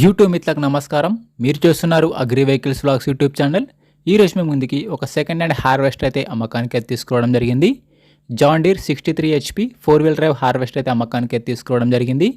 YouTube మిత్రులకు నమస్కారం. మీరు చూస్తున్నారు agri vehicles blogs YouTube channel. ఈ రోజు మేము ముందుకి ఒక సెకండ్ హ్యాండ్ హార్వెస్టర్ అయితే అమ్మకానికి అయితే తీసుకోవడం జరిగింది. John Deere sixty three HP four wheel drive harvester అయితే అమ్మకానికి అయితే తీసుకోవడం జరిగింది.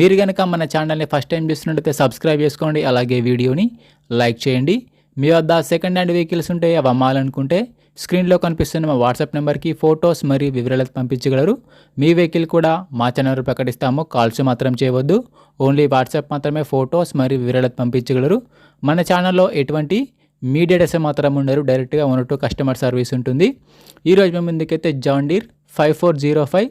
మీరు కనుక మన ఛానల్ని ఫస్ట్ టైం చూస్తున్నట్టయితే సబ్స్క్రైబ్ చేసుకోండి. అలాగే వీడియోని లైక్ చేయండి. మీ వద్ద సెకండ్ హ్యాండ్ వెహికల్స్ ఉంటే అవి అమ్మాలనుకుంటే స్క్రీన్లో కనిపిస్తున్న మా వాట్సాప్ నెంబర్కి ఫొటోస్ మరియు వివరాలు పంపించగలరు. మీ వెహికల్ కూడా మా ఛానల్ ప్రకటిస్తాము. కాల్స్ మాత్రం చేయవద్దు. ఓన్లీ వాట్సాప్ మాత్రమే ఫొటోస్ మరియు వివరాలు పంపించగలరు. మన ఛానల్లో ఎటువంటి మీడియా డెస్ మాత్రం ఉండరు. డైరెక్ట్గా వన్ టు కస్టమర్ సర్వీస్ ఉంటుంది. ఈరోజు మేము ముందుకైతే John Deere five four zero five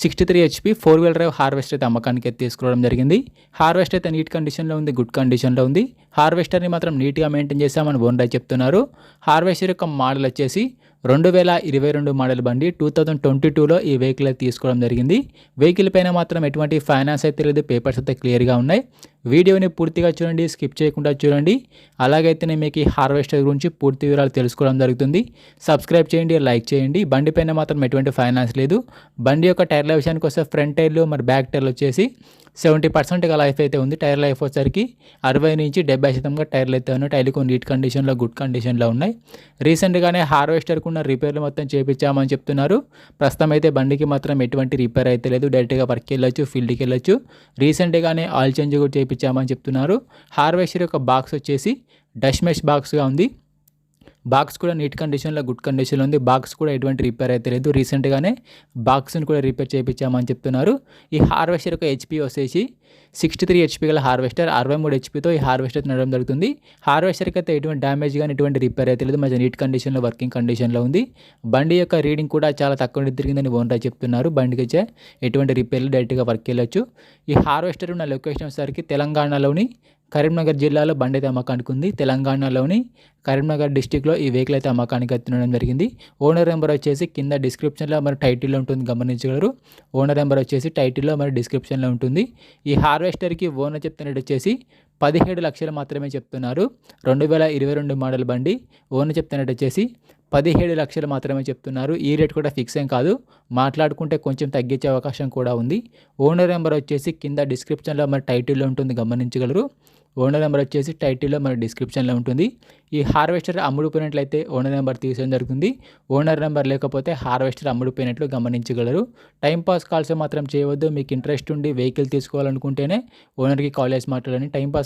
sixty three HP four wheel drive harvester అయితే అమ్మకానికి అయితే తీసుకోవడం జరిగింది. హార్వెస్టర్ అయితే నీట్ కండిషన్లో ఉంది గుడ్ కండిషన్లో ఉంది. హార్వెస్టర్ని మాత్రం నీట్గా మెయింటైన్ చేశామని ఓనర్ చెప్తున్నారు. హార్వెస్టర్ యొక్క మోడల్ వచ్చేసి రెండు వేల ఇరవై రెండు మోడల్ బండి టూ థౌజండ్ ట్వంటీ టూలో ఈ వెహికల్ తీసుకోవడం జరిగింది. వెహికల్ పైన మాత్రం ఎటువంటి ఫైనాన్స్ అయితే లేదు పేపర్స్ అయితే క్లియర్గా ఉన్నాయి. వీడియోని పూర్తిగా చూడండి స్కిప్ చేయకుండా చూడండి. అలాగైతేనే మీకు ఈ హార్వెస్టర్ గురించి పూర్తి వివరాలు తెలుసుకోవడం జరుగుతుంది. సబ్స్క్రైబ్ చేయండి లైక్ చేయండి. బండి పైన మాత్రం ఎటువంటి ఫైనాన్స్ లేదు. బండి యొక్క టైర్ల విషయానికి వస్తే ఫ్రంట్ టైర్లు మరి బ్యాక్ టైర్లు వచ్చేసి సెవెంటీ పర్సెంట్గా లైఫ్ అయితే ఉంది టైర్ లైఫ్ వచ్చేసరికి. అరవై నుంచి డెబ్బై శాతంగా టైర్లు అయితే ఉన్నాయి. టైర్లు కొన్ని నీట్ కండిషన్లో గుడ్ కండిషన్లో ఉన్నాయి. రీసెంట్గానే హార్వెస్టర్కు ఉన్న రిపేర్లు మొత్తం చేయించామని చెప్తున్నారు. ప్రస్తుతం అయితే బండికి మాత్రం ఎటువంటి రిపేర్ అయితే లేదు. డైరెక్ట్గా వర్క్కి వెళ్ళొచ్చు ఫీల్డ్కి వెళ్ళొచ్చు. రీసెంట్గానే ఆయిల్ చేంజ్ కూడా చేయించామని చెప్తున్నారు. హార్వెస్టర్ యొక్క బాక్స్ వచ్చేసి డష్ మెష్ బాక్స్గా ఉంది. బాక్స్ కూడా నీట్ కండిషన్లో గుడ్ కండిషన్లో ఉంది. బాక్స్ కూడా ఎటువంటి రిపేర్ అయితే లేదు. రీసెంట్గానే బాక్స్ని కూడా రిపేర్ చేయించామని చెప్తున్నారు. ఈ హార్వెస్టర్ యొక్క హెచ్పి వచ్చేసి సిక్స్టీ త్రీ హెచ్పి గల హార్వెస్టర్ అరవై మూడు హెచ్పితో ఈ హార్వెస్టర్ నడవడం జరుగుతుంది. హార్వెస్టర్కి అయితే ఎటువంటి డ్యామేజ్ కానీ ఎటువంటి రిపేర్ అయితే లేదు. మంచి నీట్ కండిషన్లో వర్కింగ్ కండిషన్లో ఉంది. బండి యొక్క రీడింగ్ కూడా చాలా తక్కువ తిరిగిందని ఓనర్ చెప్తున్నారు. బండికి వచ్చే ఎటువంటి రిపేర్లు డైరెక్ట్గా వర్క్ వెళ్ళొచ్చు. ఈ హార్వెస్టర్ ఉన్న లొకేషన్ వచ్చేసరికి తెలంగాణలోని కరీంనగర్ జిల్లాలో బండి అయితే ఉంది. తెలంగాణలోని కరీంనగర్ డిస్టిక్లో ఈ వెహికల్ అయితే అమ్మకానికి ఎత్తుండడం జరిగింది. ఓనర్ నెంబర్ వచ్చేసి కింద డిస్క్రిప్షన్లో మరి టైటిల్లో ఉంటుంది గమనించగలరు. ఓనర్ నెంబర్ వచ్చేసి టైటిల్లో మరి డిస్క్రిప్షన్లో ఉంటుంది. ఈ హార్వెస్టర్కి ఓనర్ చెప్తున్నట్టు వచ్చేసి పదిహేడు లక్షలు మాత్రమే చెప్తున్నారు. రెండు వేల ఇరవై రెండు మోడల్ బండి ఓనర్ చెప్తున్నట్టు వచ్చేసి పదిహేడు లక్షలు మాత్రమే చెప్తున్నారు. ఈ రేట్ కూడా ఫిక్స్ ఏం కాదు. మాట్లాడుకుంటే కొంచెం తగ్గించే అవకాశం కూడా ఉంది. ఓనర్ నెంబర్ వచ్చేసి కింద డిస్క్రిప్షన్లో మరి టైటిల్లో ఉంటుంది గమనించగలరు. ఓనర్ నెంబర్ వచ్చేసి టైటిల్లో మరి డిస్క్రిప్షన్లో ఉంటుంది. ఈ హార్వెస్టర్ అమ్ముడుపోయినట్లయితే ఓనర్ నెంబర్ తీసేయడం జరుగుతుంది. ఓనర్ నెంబర్ లేకపోతే హార్వెస్టర్ అమ్ముడుపోయినట్లు గమనించగలరు. టైంపాస్ కాల్స్ మాత్రం చేయవద్దు. మీకు ఇంట్రెస్ట్ ఉండి వెహికల్ తీసుకోవాలనుకుంటేనే ఓనర్కి కాల్ చేసి మాట్లాడండి. టైంపాస్